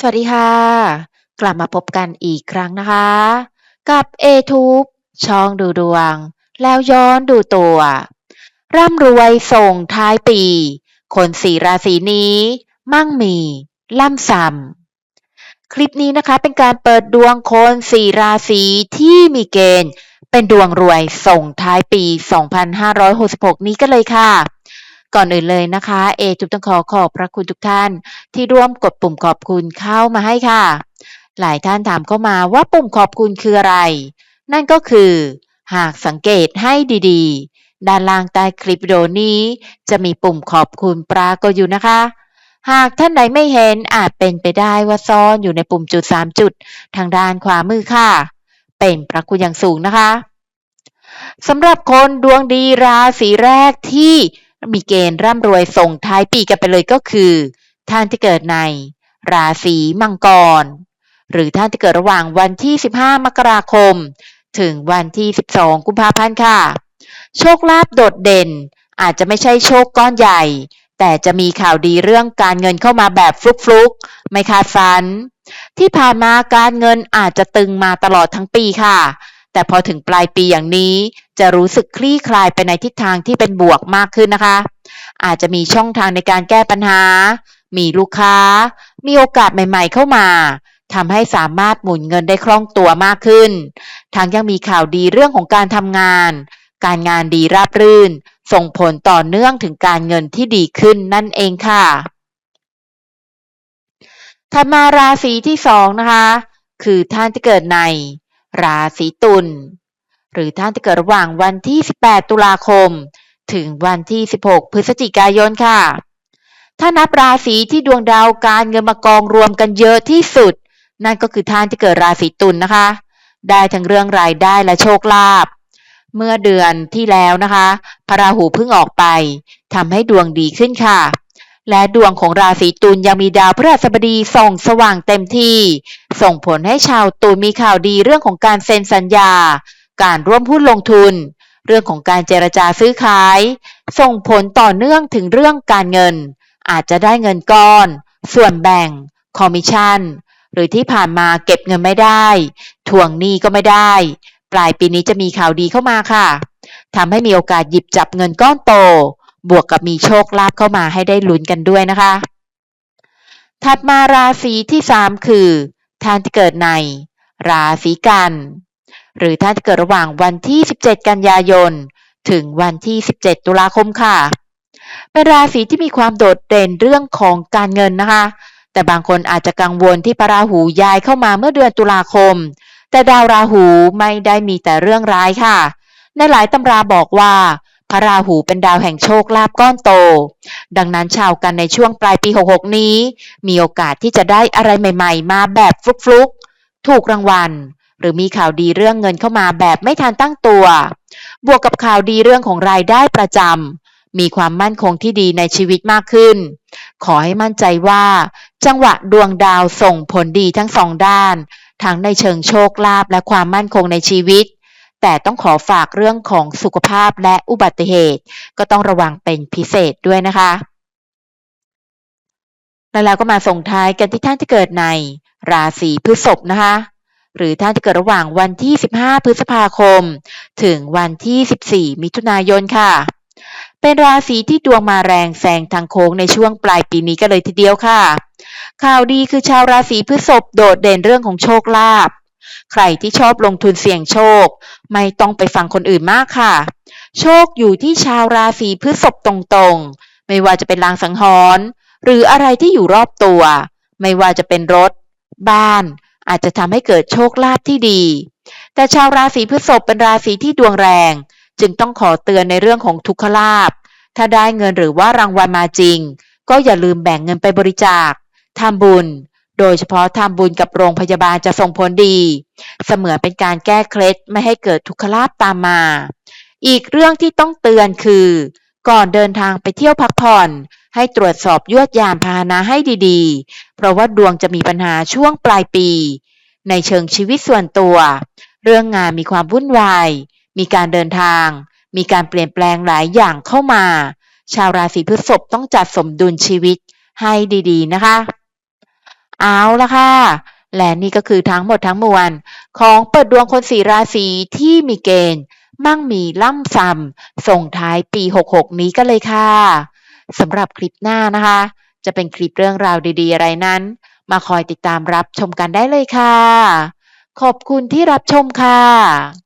สวัสดีค่ะ กลับมาพบกันอีกครั้งนะคะ กับ A-Tube ช่องดูดวง แล้วย้อนดูตัว ร่ำรวยส่งท้ายปี คนสี่ราศีนี้ มั่งมี ล่ำซ้ำคลิปนี้นะคะเป็นการเปิดดวงคนสี่ราศีที่มีเกณฑ์ เป็นดวงรวยส่งท้ายปี 2566 นี้กันเลยค่ะ ก่อนอื่นเลยนะคะ เอจุบต้องขอขอบพระคุณทุกท่าน ที่ร่วมกดปุ่มขอบคุณเข้ามาให้ค่ะ หลายท่านถามเข้ามาว่าปุ่มขอบคุณคืออะไร นั่นก็คือ หากสังเกตให้ดีๆ ด้านล่างใต้คลิปวิดีโอนี้ จะมีปุ่มขอบคุณปรากฏอยู่นะคะหากท่านใดไม่เห็นอาจเป็นไปได้ว่าซ่อนอยู่ในปุ่มจุด 3 จุด ทางด้านขวามือค่ะ เป็นพระคุณอย่างสูงนะคะสำหรับคนดวงดีราศีแรกที่ มีเกณฑ์ร่ำรวยส่งท้ายปีกันไปเลยก็คือ ท่านที่เกิดใน ราศีมังกร หรือท่านที่เกิดระหว่างวันที่ 15 มกราคม ถึงวันที่ 12 กุมภาพันธ์ค่ะ โชคลาภโดดเด่น อาจจะไม่ใช่โชคก้อนใหญ่ แต่จะมีข่าวดีเรื่องการเงินเข้ามาแบบฟลุกๆ ไม่คาดฝัน ที่ผ่านมาการเงินอาจจะตึงมาตลอดทั้งปีค่ะ แต่พอถึงปลายปีอย่างนี้ จะรู้สึกคลี่คลายไปในทิศทางที่เป็นบวกมากขึ้นนะคะ อาจจะมีช่องทางในการแก้ปัญหา มีลูกค้า มีโอกาสใหม่ ๆ เข้ามาทำให้สามารถหมุนเงินได้คล่องตัวมากขึ้น ทั้งยังมีข่าวดีเรื่องของการทำงาน การงานดีราบรื่น ส่งผลต่อเนื่องถึงการเงินที่ดีขึ้นนั่นเองค่ะถัดมาราศีที่สองนะคะ คือท่านที่เกิดใน ราศีตุลหรือท่านที่เกิดระหว่างวันที่ 18 ตุลาคม ถึงวันที่ 16 พฤศจิกายนค่ะ ถ้านับราศีที่ดวงดาวการเงินมากองรวมกันเยอะที่สุด นั่นก็คือท่านที่เกิดราศีตุลนนะคะ ได้ทั้งเรื่องรายได้และโชคลาภเมื่อเดือนที่แล้วนะคะ พระราหูเพิ่งออกไปทำให้ดวงดีขึ้นค่ะ และดวงของราศีตุลยังมีดาวพฤหัสบดีส่องสว่างเต็มที่ ส่งผลให้ชาวตุลมีข่าวดีเรื่องของการเซ็นสัญญา การร่วมหุ้นลงทุน เรื่องของการเจรจาซื้อขาย ส่งผลต่อเนื่องถึงเรื่องการเงิน อาจจะได้เงินก้อน ส่วนแบ่ง คอมมิชชั่น หรือที่ผ่านมาเก็บเงินไม่ได้ทวงหนี้ก็ไม่ได้ ปลายปีนี้จะมีข่าวดีเข้ามาค่ะทำให้มีโอกาสหยิบจับเงินก้อนโต บวกกับมีโชคลาภเข้ามาให้ได้ลุ้นกันด้วยนะคะ ถัดมาราศีที่ 3 คือ ท่านที่เกิดใน ราศีกัน หรือท่านที่เกิดระหว่างวันที่ 17 กันยายน ถึงวันที่ 17 ตุลาคมค่ะ เป็นราศีที่มีความโดดเด่นเรื่องของการเงินนะคะ แต่บางคนอาจจะกังวลที่พระราหูย้ายเข้ามาเมื่อเดือนตุลาคม แต่ดาวราหูไม่ได้มีแต่เรื่องร้ายค่ะ ในหลายตำราบอกว่า พระราหูเป็นดาวแห่งโชคลาภก้อนโต ดังนั้นชาวกันในช่วงปลายปี 66 นี้ มีโอกาสที่จะได้อะไรใหม่ ๆ มาแบบฟลุกๆ ถูกรางวัล หรือมีข่าวดีเรื่องเงินเข้ามาแบบไม่ทันตั้งตัว บวกกับข่าวดีเรื่องของรายได้ประจำ มีความมั่นคงที่ดีในชีวิตมากขึ้น ขอให้มั่นใจว่า จังหวะดวงดาวส่งผลดีทั้งสองด้าน ทั้งในเชิงโชคลาภและความมั่นคงในชีวิต แต่ต้องขอฝากเรื่องของสุขภาพและอุบัติเหตุ ก็ต้องระวังเป็นพิเศษด้วยนะคะ แล้วเราก็มาส่งท้ายกันที่ท่านที่เกิดในราศีพฤษภนะคะ หรือท่านที่เกิดระหว่างวันที่ 15 พฤษภาคม ถึงวันที่ 14 มิถุนายนค่ะ เป็นราศีที่ดวงมาแรงแซงทางโค้งในช่วงปลายปีนี้กันเลยทีเดียวค่ะ ข่าวดีคือชาวราศีพฤษภโดดเด่นเรื่องของโชคลาภ ใครที่ชอบลงทุนเสี่ยงโชค ไม่ต้องไปฟังคนอื่นมากค่ะ โชคอยู่ที่ชาวราศีพฤษภตรงๆ ไม่ว่าจะเป็นลางสังหรณ์หรืออะไรที่อยู่รอบตัว ไม่ว่าจะเป็นรถ บ้าน อาจจะทำให้เกิดโชคลาภที่ดี แต่ชาวราศีพฤษภเป็นราศีที่ดวงแรง จึงต้องขอเตือนในเรื่องของทุกขลาภถ้าได้เงินหรือว่ารางวัลมาจริง ก็อย่าลืมแบ่งเงินไปบริจาคทำบุญ โดยเฉพาะทำบุญกับโรงพยาบาลจะส่งผลดี เสมือนเป็นการแก้เคล็ดไม่ให้เกิดทุกขลาภตามมา อีกเรื่องที่ต้องเตือนคือ ก่อนเดินทางไปเที่ยวพักผ่อน ให้ตรวจสอบยวดยานพาหนะให้ดีๆ เพราะว่าดวงจะมีปัญหาช่วงปลายปี ในเชิงชีวิตส่วนตัว เรื่องงานมีความวุ่นวาย มีการเดินทาง มีการเปลี่ยนแปลงหลายอย่างเข้ามา ชาวราศีพฤษภต้องจัดสมดุลชีวิตให้ดีๆ นะคะ เอาละค่ะ และนี่ก็คือทั้งหมดทั้งมวล ของเปิดดวงคนสีราศีที่มีเกณฑ์ มั่งมีล่ำซ้ำส่งท้ายปี 66 นี้กันเลยค่ะสำหรับคลิปหน้านะคะ จะเป็นคลิปเรื่องราวดีๆ อะไรนั้น มาคอยติดตามรับชมกันได้เลยค่ะ ขอบคุณที่รับชมค่ะ